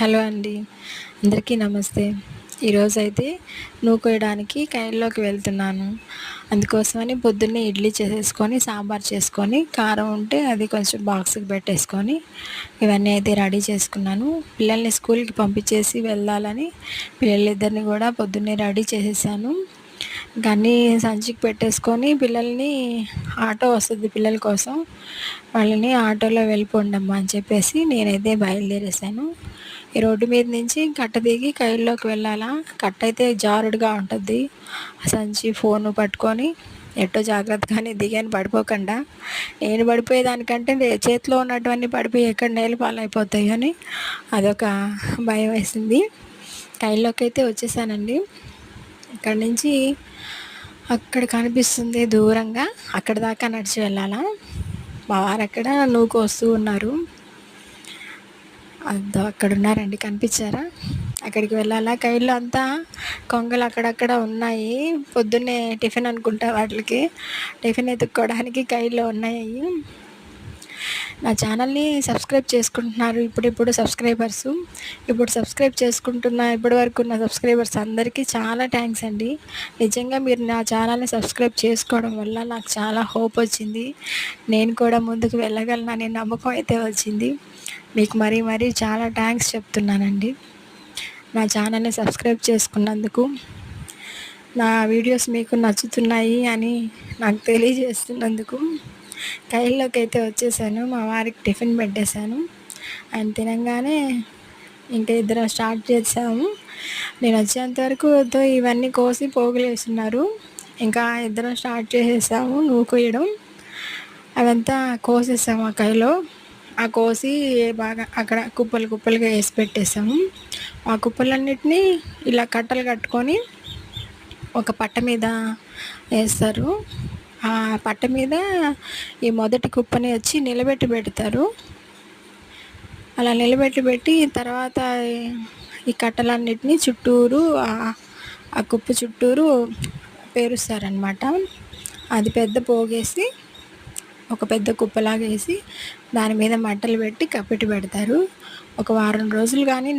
Hello అండి. అందరికీ నమస్తే. ఈరోజైతే నూకొయ్యడానికి కైల్లోకి వెళ్తున్నాను. అందుకోసమని పొద్దున్నే ఇడ్లీ చేసేసుకొని సాంబార్ చేసుకొని కారం ఉంటే అది కొంచెం బాక్స్కి పెట్టేసుకొని ఇవన్నీ అయితే రెడీ చేసుకున్నాను. పిల్లల్ని స్కూల్కి పంపించేసి వెళ్ళాలని పిల్లలిద్దరిని కూడా పొద్దున్నే రెడీ చేసేసాను. కానీ సంచికి పెట్టేసుకొని పిల్లల్ని ఆటో వస్తుంది పిల్లల కోసం. వాళ్ళని ఆటోలో వెళ్ళిపోండమ్మా అని చెప్పేసి నేనైతే బయలుదేరేసాను. ఈ రోడ్డు మీద నుంచి కట్ట దిగి కైల్లోకి వెళ్ళాలా? కట్ట అయితే జారుడుగా ఉంటుంది సంచి ఫోన్ పట్టుకొని ఎట్టో జాగ్రత్తగానే దిగాను పడిపోకుండా. నేను పడిపోయేదానికంటే చేతిలో ఉన్నటువంటి పడిపోయి ఎక్కడ నేల పాలైపోతాయి అని అదొక భయం వేసింది. కైల్లోకి అయితే వచ్చేసానండి. ఇక్కడ నుంచి అక్కడ కనిపిస్తుంది దూరంగా. అక్కడ దాకా నడిచి వెళ్ళాలా? మా వారు అక్కడ నూకు వస్తూ ఉన్నారు. అద్దో అక్కడ ఉన్నారండి కనిపించారా? అక్కడికి వెళ్ళాలా? కైల్లో అంతా కొంగలు అక్కడక్కడ ఉన్నాయి. పొద్దున్నే టిఫిన్ అనుకుంటా వాటికి. టిఫిన్ ఎత్తుక్కోవడానికి కైళ్ళు ఉన్నాయి. నా ఛానల్ని సబ్స్క్రైబ్ చేసుకుంటున్నారు ఇప్పుడిప్పుడు సబ్స్క్రైబర్స్. ఇప్పుడు సబ్స్క్రైబ్ చేసుకుంటున్న ఇప్పటి వరకు ఉన్న సబ్స్క్రైబర్స్ అందరికీ చాలా థ్యాంక్స్ అండి. నిజంగా మీరు నా ఛానల్ని సబ్స్క్రైబ్ చేసుకోవడం వల్ల నాకు చాలా హోప్ వచ్చింది. నేను కూడా ముందుకు వెళ్ళగలననే నమ్మకం అయితే వచ్చింది. మీకు మరీ మరీ చాలా థ్యాంక్స్ చెప్తున్నానండి. నా ఛానల్ని సబ్స్క్రైబ్ చేసుకున్నందుకు నా వీడియోస్ మీకు నచ్చుతున్నాయి అని నాకు తెలియజేస్తున్నందుకు కైల్లోకి అయితే వచ్చేసాను మా వారికి టిఫిన్ పెట్టేశాను. ఆయన తినగానే ఇంకా ఇద్దరం స్టార్ట్ చేసాము. నేను వచ్చేంతవరకు ఇవన్నీ కోసి పోగులేస్తున్నారు. ఇంకా ఇద్దరం స్టార్ట్ చేసేసాము నువ్వు కొయ్యడం అదంతా కోసేసాము ఆ కైలో. ఆ కోసి బాగా అక్కడ కుప్పలు కుప్పలుగా వేసి పెట్టేసాము. ఆ కుప్పలన్నిటినీ ఇలా కట్టలు కట్టుకొని ఒక పట్ట మీద వేస్తారు. ఆ పట్ట మీద ఈ మొదటి కుప్పని వచ్చి నిలబెట్టి పెడతారు. అలా నిలబెట్టి పెట్టి తర్వాత ఈ కట్టలన్నిటినీ చుట్టూరు ఆ కుప్ప చుట్టూరు పేరుస్తారనమాట అది పెద్ద పోగేసి ఒక పెద్ద కుప్పలాగేసి దాని మీద మట్టలు పెట్టి కప్పెట్టి పెడతారు. ఒక వారం రోజులు కానీ